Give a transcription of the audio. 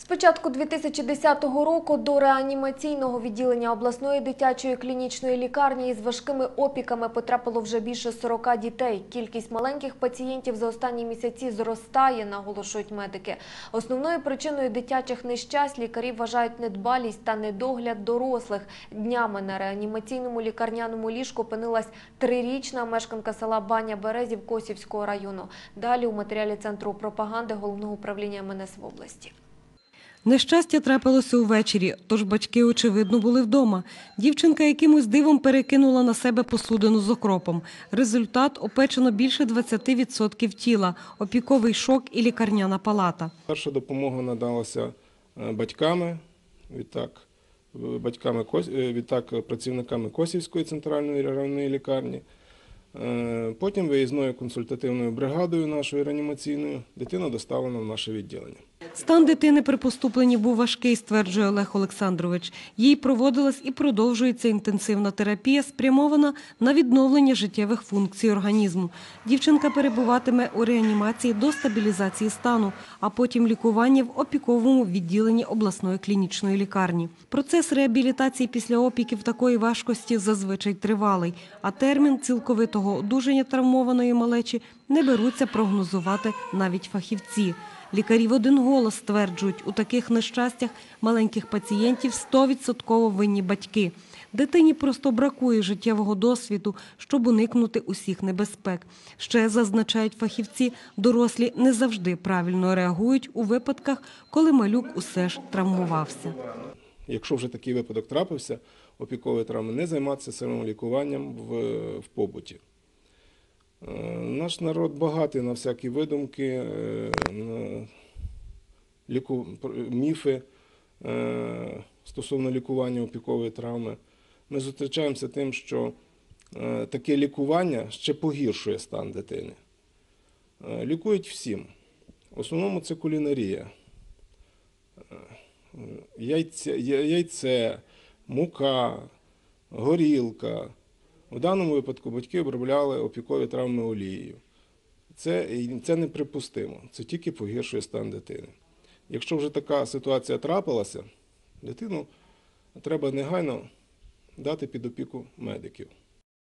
З початку 2010 року до реанімаційного відділення обласної дитячої клінічної лікарні із важкими опіками потрапило вже більше 40 дітей. Кількість маленьких пацієнтів за останні місяці зростає, наголошують медики. Основною причиною дитячих нещасть лікарі вважають недбалість та недогляд дорослих. Днями на реанімаційному лікарняному ліжку опинилась трирічна мешканка села Баня Березів Косівського району. Далі у матеріалі Центру пропаганди Головного управління МНС в області. Нещастя трапилося увечері, тож батьки, очевидно, були вдома. Дівчинка якимось дивом перекинула на себе посудину з окропом. Результат – опечено більше 20% тіла, опіковий шок і лікарняна палата. Перша допомога надалася е, батьками, відтак, е, батьками е, відтак працівниками Косівської центральної районної лікарні. Потім виїзною консультативною бригадою нашою реанімаційною дитина доставлена в наше відділення. Стан дитини при поступленні був важкий, стверджує Олег Олександрович. Їй проводилась і продовжується інтенсивна терапія, спрямована на відновлення життєвих функцій організму. Дівчинка перебуватиме у реанімації до стабілізації стану, а потім лікування в опіковому відділенні обласної клінічної лікарні. Процес реабілітації після опіків такої важкості зазвичай тривалий, а термін цілковитого одужання травмованої малечі не беруться прогнозувати навіть фахівці. Лікарі в один голос стверджують, у таких нещастях маленьких пацієнтів 100% винні батьки. Дитині просто бракує життєвого досвіду, щоб уникнути усіх небезпек. Ще зазначають фахівці, дорослі не завжди правильно реагують у випадках, коли малюк усе ж травмувався. Якщо вже такий випадок трапився, опікової травми, не займатися самолікуванням в, в побуті. Е, Наш народ багатий на всякі видумки, е, міфи е, стосовно лікування опікової травми. Ми зустрічаємося тим, що таке лікування ще погіршує стан дитини. Лікують всім. В основному це кулінарія. Яйце, яйце, мука, горілка. В даному випадку батьки обробляли опікові травми олією. Це, це неприпустимо. Це тільки погіршує стан дитини. Якщо вже така ситуація трапилася, дитину треба негайно дати під опіку медиків.